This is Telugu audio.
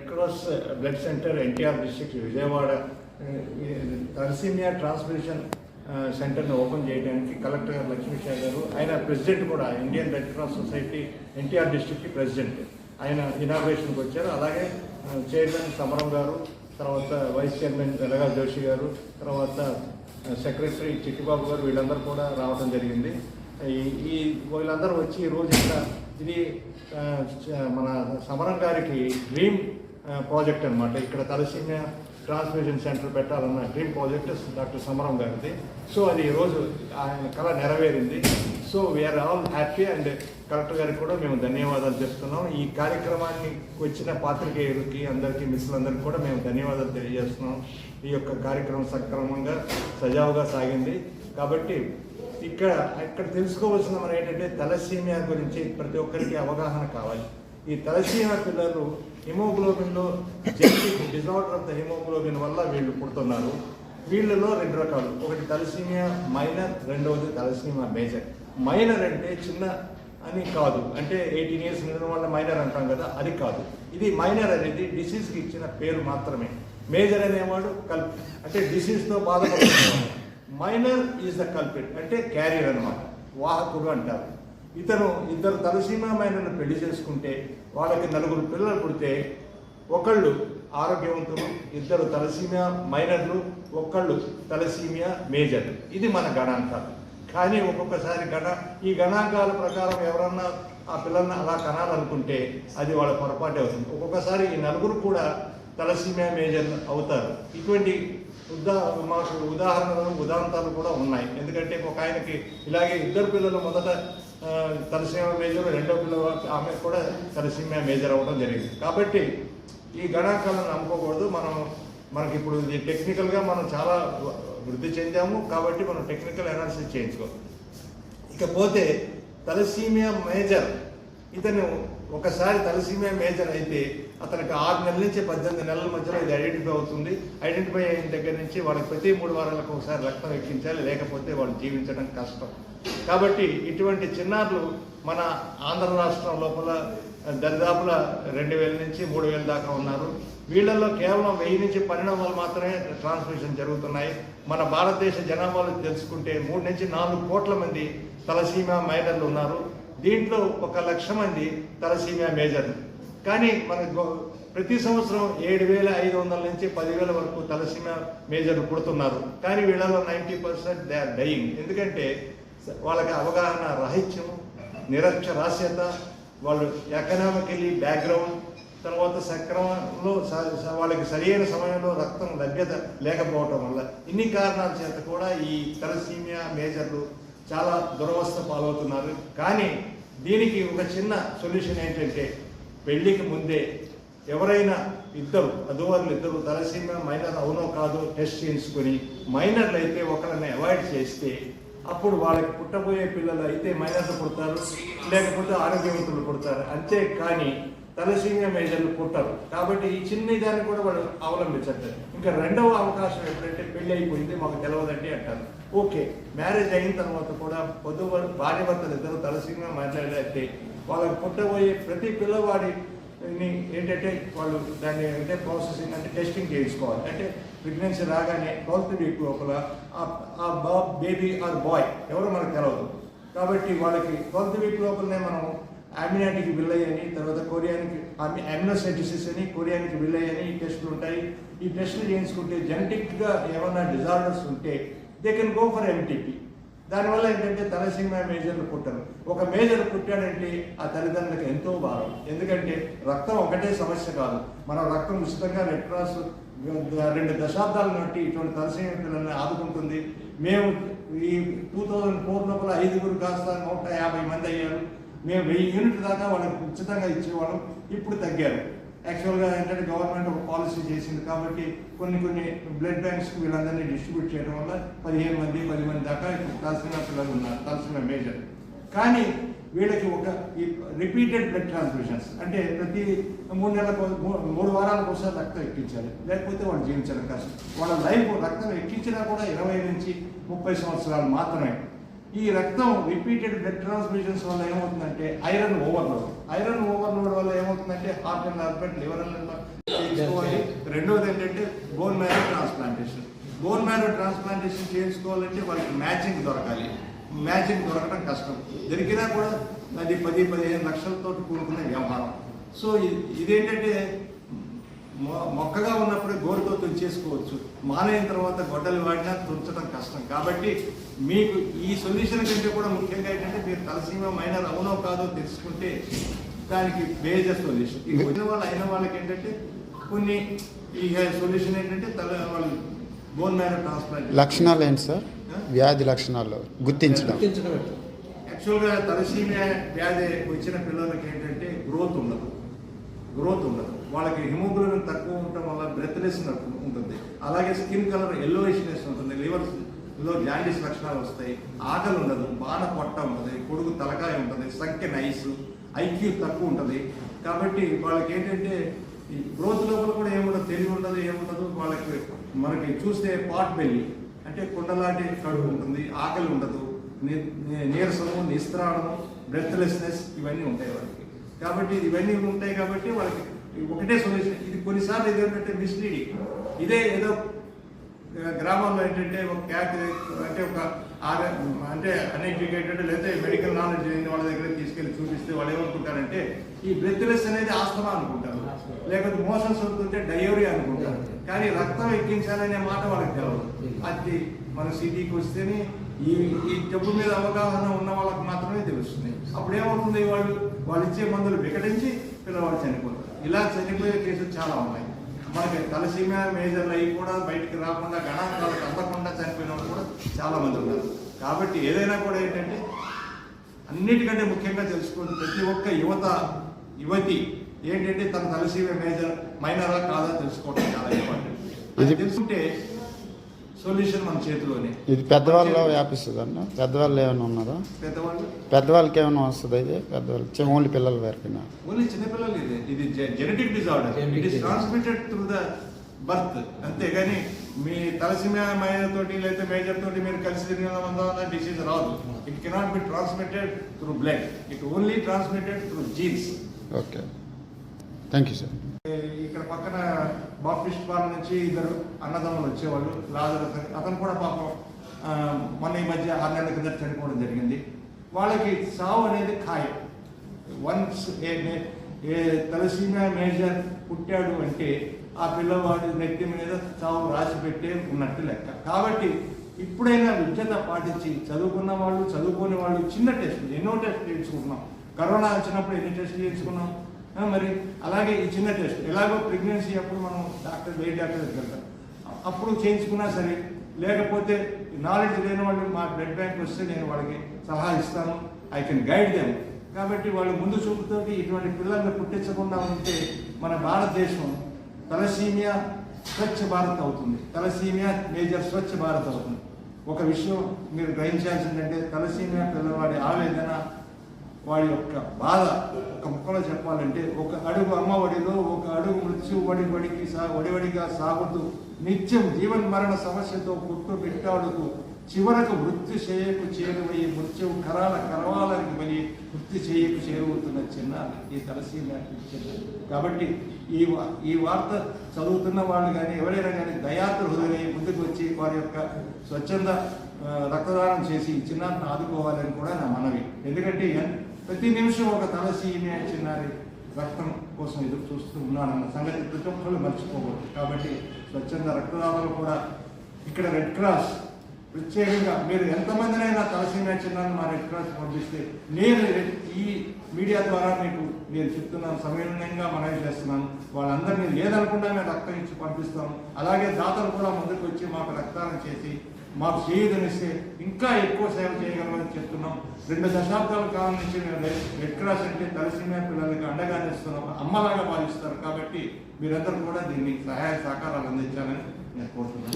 Red cross blood centre NTR district Vijayawada thalassaemia transmission సెంటర్ని ఓపెన్ చేయడానికి కలెక్టర్ గారు లక్ష్మీషా గారు ఆయన ప్రెసిడెంట్ కూడా Indian red cross society NTR డిస్టిక్కి president ఆయన ఇనాగ్రేషన్కి వచ్చారు. అలాగే uh, చైర్మన్ సమరం గారు తర్వాత వైస్ చైర్మన్ వెలగా జోషి గారు తర్వాత uh, సెక్రటరీ చిట్టిబాబు గారు వీళ్ళందరూ కూడా రావడం జరిగింది. ఈ ఈ వీళ్ళందరూ వచ్చి ఈరోజు రోజు ఇక్కడ ఇది uh, మన సమరం గారికి డ్రీమ్ ప్రాజెక్ట్ అనమాట ఇక్కడ తలసీమియా ట్రాన్స్మిషన్ సెంటర్ పెట్టాలన్న డ్రీమ్ ప్రాజెక్ట్ డాక్టర్ సమరం గారిది. సో అది ఈరోజు ఆయన కళ నెరవేరింది. So we are all happy and collector గారికి కూడా మేము ధన్యవాదాలు చెప్తున్నాం. ఈ కార్యక్రమాన్ని వచ్చిన పాత్రికేయులకి అందరికీ మిస్సులందరికీ కూడా మేము ధన్యవాదాలు తెలియజేస్తున్నాం. ఈ యొక్క కార్యక్రమం సక్రమంగా సజావుగా సాగింది. కాబట్టి ఇక్కడ ఇక్కడ తెలుసుకోవాల్సిన మనం ఏంటంటే తలసీమియా గురించి ప్రతి ఒక్కరికి అవగాహన కావాలి. ఈ తలసీమ పిల్లలు హిమోగ్లోబిన్లో genetic disorder of the haemoglobin వల్ల వీళ్ళు పుడుతున్నారు. వీళ్ళలో రెండు రకాలు. ఒకటి తలసీమియా మైనర్ రెండవది తలసీమియా మేజర్. మైనర్ అంటే చిన్న అని కాదు. అంటే ఎయిటీన్ ఇయర్స్ నిన్న వాళ్ళ మైనర్ అంటాం కదా అది కాదు. ఇది మైనర్ అనేది డిసీజ్కి ఇచ్చిన పేరు మాత్రమే. మేజర్ అనేవాడు కల్ అంటే డిసీజ్తో బాధపడుతున్నాడు మైనర్ ఈజ్ ద కల్పిట్ అంటే క్యారియర్ అనమాట వాహకుడు అంటారు. ఇతను ఇద్దరు తలసీమా మైనర్ను పెళ్ళి చేసుకుంటే వాళ్ళకి నలుగురు పిల్లలు పుడితే ఒకళ్ళు ఆరోగ్యవంతులు ఇద్దరు తలసీమియా మైనర్లు ఒక్కళ్ళు తలసీమియా మేజర్లు ఇది మన గణాంకాలు. కానీ ఒక్కొక్కసారి గణ ఈ గణాంకాల ప్రకారం ఎవరన్నా ఆ పిల్లల్ని అలా కనాలనుకుంటే అది వాళ్ళ పొరపాటే అవుతుంది. ఒక్కొక్కసారి ఈ నలుగురు కూడా తలసీమియా మేజర్ అవుతారు. ఇటువంటి ఉదా మాకు ఉదాహరణలు ఉదాంతాలు కూడా ఉన్నాయి. ఎందుకంటే ఒక ఆయనకి ఇలాగే ఇద్దరు పిల్లలు మొదట తలసీమ మేజర్ రెండో పిల్లల ఆమె కూడా తలసీమ మేజర్ అవ్వడం జరిగింది. కాబట్టి ఈ గణాంకాలను నమ్ముకోకూడదు. మనం మనకి ఇప్పుడు ఇది టెక్నికల్గా మనం చాలా వృద్ధి చెందాము. కాబట్టి మనం టెక్నికల్ అనాలిసిస్ చేయించుకోవాలి. ఇకపోతే తలసీమియా మేజర్ ఇతను ఒకసారి తలసీమియా మేజర్ అయితే అతనికి ఆరు నెలల నుంచి పద్దెనిమిది నెలల మధ్యలో ఇది ఐడెంటిఫై అవుతుంది. ఐడెంటిఫై అయిన దగ్గర నుంచి వాళ్ళకి ప్రతి మూడు వారాలకు ఒకసారి రక్తం ఎక్కించాలి లేకపోతే వాళ్ళు జీవించడం కష్టం. కాబట్టి ఇటువంటి చిన్నారులు మన ఆంధ్ర రాష్ట్రం లోపల దరిదాపుల రెండు వేల నుంచి మూడు వేల దాకా ఉన్నారు. వీళ్ళల్లో కేవలం వెయ్యి నుంచి పన్నెండు వందలు మాత్రమే ట్రాన్స్మిషన్ జరుగుతున్నాయి. మన భారతదేశ జనాభాలో తెలుసుకుంటే మూడు నుంచి నాలుగు కోట్ల మంది తలసీమ మైనర్లు ఉన్నారు. దీంట్లో ఒక లక్ష మంది తలసీమియా మేజర్లు కానీ మన ప్రతి సంవత్సరం ఏడు వేల ఐదు వందల నుంచి పదివేల వరకు తలసీమియా మేజర్లు పుడుతున్నారు. కానీ వీళ్ళలో ninety percent they are dying. ఎందుకంటే వాళ్ళకి అవగాహన రాహిత్యం నిరక్షరాస్యత వాళ్ళు ఎకనామికలీ బ్యాక్గ్రౌండ్ తర్వాత సక్రమంలో స- వాళ్ళకి సరైన సమయంలో రక్తం లభ్యత లేకపోవటం వల్ల. ఇన్ని కారణాల చేత కూడా ఈ తలసీమియా మేజర్లు చాలా దురవస్థ పాలవుతున్నారు. కానీ దీనికి ఒక చిన్న సొల్యూషన్ ఏంటంటే పెళ్ళికి ముందే ఎవరైనా ఇద్దరు అదువర్లు ఇద్దరు తలసీమ మైనర్ అవునో కాదో టెస్ట్ చేయించుకొని మైనర్లు అయితే ఒకరిని అవాయిడ్ చేస్తే అప్పుడు వాళ్ళకి పుట్టబోయే పిల్లలు అయితే మైనర్లు పుడతారు లేకపోతే ఆరోగ్యవంతులు పుడతారు. అంతే కానీ తలసీమియా మేజర్లు పుట్టరు. కాబట్టి ఈ చిన్న దాన్ని కూడా వాళ్ళు అవలంబించట్లేదు. ఇంకా రెండవ అవకాశం ఎప్పుడంటే పెళ్ళి అయిపోయింది మాకు తెలియదండి అంటారు. ఓకే మ్యారేజ్ అయిన తర్వాత కూడా పొద్దు భార్య భర్తలు ఇద్దరు తలసీమియా మాట్లాడితే వాళ్ళకి పుట్టబోయే ప్రతి పిల్లవాడిని ఏంటంటే వాళ్ళు దాన్ని అంటే ప్రాసెసింగ్ అంటే టెస్టింగ్ చేయించుకోవాలి. అంటే ప్రెగ్నెన్సీ రాగానే ట్వెల్త్ వీక్ లోపల ఆ- బా బేబీ ఆర్ బాయ్ ఎవరో మనకు తెలవదు. కాబట్టి వాళ్ళకి ట్వెల్త్ వీక్ లోపలనే మనం అమినాటికి విల్లై అని తర్వాత కొరియానికి అమినోసైటిసిస్ అని కొరియానికి విల్లై అని ఈ టెస్టులు ఉంటాయి. ఈ టెస్టులు చేయించుకుంటే జెనెటిక్గా ఏమైనా డిజార్డర్స్ ఉంటే they can go for MTP దానివల్ల ఏంటంటే తలసీమ మేజర్లు పుట్టరు. ఒక మేజర్ పుట్టాడంటే ఆ తల్లిదండ్రులకు ఎంతో భారం. ఎందుకంటే రక్తం ఒకటే సమస్య కాదు. మనం రక్తం ఉచితంగా రెడ్ క్రాస్ రెండు దశాబ్దాల నుండి ఇటువంటి తలసీమ పిల్లల్ని ఆదుకుంటుంది. మేము ఈ టూ థౌజండ్ ఫోర్ లోపల ఐదుగురు కాస్త నూట యాభై మంది అయ్యారు. మేము వెయ్యి యూనిట్ దాకా వాళ్ళకి ఉచితంగా ఇచ్చేవాళ్ళం. ఇప్పుడు తగ్గారు. యాక్చువల్గా ఏంటంటే గవర్నమెంట్ ఒక పాలసీ చేసింది కాబట్టి కొన్ని కొన్ని బ్లడ్ బ్యాంక్స్కి వీళ్ళందరినీ డిస్ట్రిబ్యూట్ చేయడం వల్ల పదిహేను మంది పది మంది దాకా ఇప్పుడు తలసిన పిల్లలు ఉన్నారు తలసిన మేజర్. కానీ వీళ్ళకి ఒక ఈ రిపీటెడ్ బ్లడ్ ట్రాన్స్ఫ్యూషన్స్ అంటే ప్రతి మూడు నెలలకు మూడు వారాలకు ఒకసారి రక్తం ఎక్కించాలి. లేకపోతే వాళ్ళు జీవించడం కష్టం. వాళ్ళ లైఫ్ రక్తం ఎక్కించినా కూడా ఇరవై నుంచి ముప్పై సంవత్సరాలు మాత్రమే. ఈ రక్తం రిపీటెడ్ బ్లడ్ ట్రాన్స్మిషన్స్ వల్ల ఏమవుతుందంటే ఐరన్ ఓవర్లోడ్ ఐరన్ ఓవర్లోడ్ వల్ల ఏమవుతుందంటే heart and heart liver and చేసుకోవాలి రెండోది ఏంటంటే bone marrow transplantation bone marrow transplantation చేయించుకోవాలంటే వాళ్ళకి మ్యాచింగ్ దొరకాలి. మ్యాచింగ్ దొరకడం కష్టం. దొరికినా కూడా అది పది పదిహేను లక్షలతో కూడుకునే వ్యవహారం. సో ఇదేంటంటే మొక్కగా ఉన్నప్పుడు గోరుతో తుంచేసుకోవచ్చు. మానైన తర్వాత గొడ్డలు వాడినా తుంచడం కష్టం. కాబట్టి మీకు ఈ సొల్యూషన్ కంటే కూడా ముఖ్యంగా ఏంటంటే మీరు తలసీమ మైనర్ అవునో కాదో తెలుసుకుంటే దానికి మేజర్ సొల్యూషన్. ఈ వచ్చిన వాళ్ళు అయిన వాళ్ళకి ఏంటంటే కొన్ని ఈ సొల్యూషన్ ఏంటంటే తల వాళ్ళు బోన్ మ్యారో ట్రాన్స్ప్లాంట్ లక్షణాలు ఏంటి సార్? వ్యాధి లక్షణాలు గుర్తించడం? యాక్చువల్గా తలసీమియా వ్యాధి వచ్చిన పిల్లలకి ఏంటంటే గ్రోత్ ఉండదు. గ్రోత్ ఉండదు. వాళ్ళకి హిమోగ్లోబిన్ తక్కువ ఉండటం వల్ల బ్రెత్లెస్ ఉంటుంది. అలాగే స్కిన్ కలర్ ఎల్లోయిష్నెస్ ఉంటుంది. లివర్స్లో జాండీస్ లక్షణాలు వస్తాయి. ఆకలి ఉండదు బాణ పొట్ట ఉంటుంది కొడుకు తలకాయ ఉంటుంది సంఖ్య నైస్ ఐక్యూ తక్కువ ఉంటుంది. కాబట్టి వాళ్ళకి ఏంటంటే ఈ గ్రోత్ లోపల కూడా ఏముండదు తెలివి ఉండదు ఏముండదు. వాళ్ళకి మనకి చూస్తే పాట్ బెల్లి అంటే కుండలాంటి కడుపు ఉంటుంది ఆకలి ఉండదు నీరసము నిస్త్రాణము బ్రెత్లెస్నెస్ ఇవన్నీ ఉంటాయి వాళ్ళకి. కాబట్టి ఇవన్నీ ఉంటాయి కాబట్టి వాళ్ళకి ఒకటే సొల్యూషన్. ఇది కొన్నిసార్లు ఇది ఏంటంటే మిస్లీడింగ్ ఇదే ఏదో గ్రామాల్లో ఏంటంటే ఒక క్యాక్ అంటే ఒక అంటే అన్ఎడ్యుకేటెడ్ లేదా మెడికల్ నాలెడ్జ్ లేని వాళ్ళ దగ్గర తీసుకెళ్ళి చూపిస్తే వాళ్ళు ఏమనుకుంటారంటే ఈ బ్రెత్లెస్ అనేది ఆస్తమా అనుకుంటారు. లేకపోతే మోషన్స్ వస్తుంటే డయోరియా అనుకుంటారు. కానీ రక్తం ఎక్కించాలనే మాట వాళ్ళకి తెలవదు. అది మన సిటీకి వస్తేనే ఈ ఈ జబ్బు మీద అవగాహన ఉన్న వాళ్ళకి మాత్రమే తెలుస్తుంది. అప్పుడు ఏమవుతుంది వాళ్ళు? వాళ్ళు ఇచ్చే మందులు వికటించి పిల్లవాడు చనిపోతారు ఇలా చనిపోయే కేసులు చాలా ఉన్నాయి. మనకి తలసీమియా మేజర్లు అయ్యి కూడా బయటికి రాకుండా గణాంకాలకు అందకుండా చనిపోయిన వాళ్ళు కూడా చాలా మంది ఉన్నారు. కాబట్టి ఏదైనా కూడా ఏంటంటే అన్నిటికంటే ముఖ్యంగా తెలుసుకోండి ప్రతి ఒక్క యువత యువతి ఏంటంటే తన తలసీమియా మేజర్ మైనరా కాదా తెలుసుకోవడం చాలా ఇంపార్టెంట్. తెలుసుకుంటే సొల్యూషన్ మన చేతిలోనే. ఇది పెద్దవాళ్ళలో వ్యాపిస్తుంది అన్న పెద్దవాళ్ళు ఏమైనా ఉన్నారా? పెద్దవాళ్ళు? పెద్దవాళ్ళకి ఏమైనా వస్తుంది ఇది? పెద్దవాళ్ళకి ఓన్లీ పిల్లల వరకునా ఓన్లీ చిన్నపిల్లలు ఇది. ఇది genetic disorder it is. Transmitted through the birth అంతేగాని మీ తలసిమియా మైనర్ తోటి లేదా మేజర్ తోటి మీరు కలిసి వల్ల డిసీజ్ రాదు. It cannot be transmitted through blood it only transmitted through genes okay thank you sir ఇక్కడ పక్కన బాప్టిస్ట్ పాల నుంచి ఇద్దరు అన్నదమ్ములు వచ్చేవాళ్ళు లాజర్ అతను కూడా పాపం మొన్న ఈ మధ్య ఆరు నెలల కింద చనిపోవడం జరిగింది. వాళ్ళకి సావు అనేది ఖాయం. Once a ma- a thalassaemia major పుట్టాడు అంటే ఆ పిల్లవాడి నెత్తి మీద చావు రాసి పెట్టే ఉన్నట్టు లెక్క. కాబట్టి ఇప్పుడైనా విద్యత పాటించి చదువుకున్న వాళ్ళు చదువుకోని వాళ్ళు చిన్న టెస్టులు ఎన్నో టెస్టులు చేయించుకున్నాం కరోనా వచ్చినప్పుడు ఎన్ని టెస్టులు చేయించుకున్నాం మరి అలాగే ఈ చిన్న టెస్ట్ ఎలాగో ప్రెగ్నెన్సీ అప్పుడు మనం డాక్టర్ వేరే డాక్టర్ దగ్గరికి వెళ్తాం. అప్పుడు చేయించుకున్నా సరే లేకపోతే నాలెడ్జ్ లేని వాళ్ళు మా బ్లడ్ బ్యాంక్ వస్తే నేను వాళ్ళకి సలహా ఇస్తాను ఐ కెన్ గైడ్ దెమ్ కాబట్టి వాళ్ళు ముందు చూపుతోటి ఇటువంటి పిల్లల్ని పుట్టించకుండా ఉంటే మన భారతదేశం తలసీమియా స్వచ్ఛ భారత్ అవుతుంది. తలసీమియా మేజర్ స్వచ్ఛ భారత్ అవుతుంది. ఒక విషయం మీరు గ్రహించాల్సిందంటే తలసీమియా పిల్లవాడి ఆవేదన వాడి యొక్క బాధ ఒక ముక్కలో చెప్పాలంటే ఒక అడుగు అమ్మఒడిలో ఒక అడుగు మృత్యు వడి వడికి సా వడివడిగా సాగుతూ నిత్యం జీవన్ మరణ సమస్యతో పుట్టు బిడ్డాడుకు చివరకు మృత్యు చేయకు చేరువయ్యి మృత్యువు కరాల కరవాలని పోయి మృత్యు చేయకు చేరువుతున్న చిన్న ఈ తలసీమ చిన్న కాబట్టి ఈ వా- ఈ వార్త చదువుతున్న వాళ్ళు కానీ ఎవరైనా కానీ దయాత్ర హృదయ ముందుకు వచ్చి వారి యొక్క స్వచ్ఛంద రక్తదానం చేసి ఈ చిన్నారిని ఆదుకోవాలని కూడా నా మనవి. ఎందుకంటే ప్రతి నిమిషం ఒక తలసీమే చిన్నారి రక్తం కోసం ఎదురు చూస్తూ ఉన్నానన్న సంగతి ప్రతి ఒక్కరు మర్చిపోకూడదు. కాబట్టి స్వచ్ఛంద రక్తదాతలు కూడా ఇక్కడ రెడ్ క్రాస్ ప్రత్యేకంగా మీరు ఎంతమందినైనా తలసీమే చిన్నారని మా రెడ్ క్రాస్ పంపిస్తే నేను రెడ్- ఈ మీడియా ద్వారా మీకు నేను చెప్తున్నాను సమయంగా మనవి చేస్తున్నాను. వాళ్ళందరినీ లేదనకుండా మేము రక్తం ఇచ్చి పంపిస్తాము అలాగే దాతలు కూడా ముందుకు వచ్చి మాకు రక్తాన్ని చేసి మాకు చేయదనిస్తే ఇంకా ఎక్కువ సేవ చేయగలమని చెప్తున్నాం. రెండు దశాబ్దాల కాలం నుంచి మేము రెడ్ క్రాస్ అంటే తలసీమియా పిల్లలకి అండగా నిస్తున్నాం అమ్మలాగా భావిస్తారు. కాబట్టి మీరందరూ కూడా దీన్ని సహాయ సహకారాలు అందించాలని నేను కోరుతున్నాను.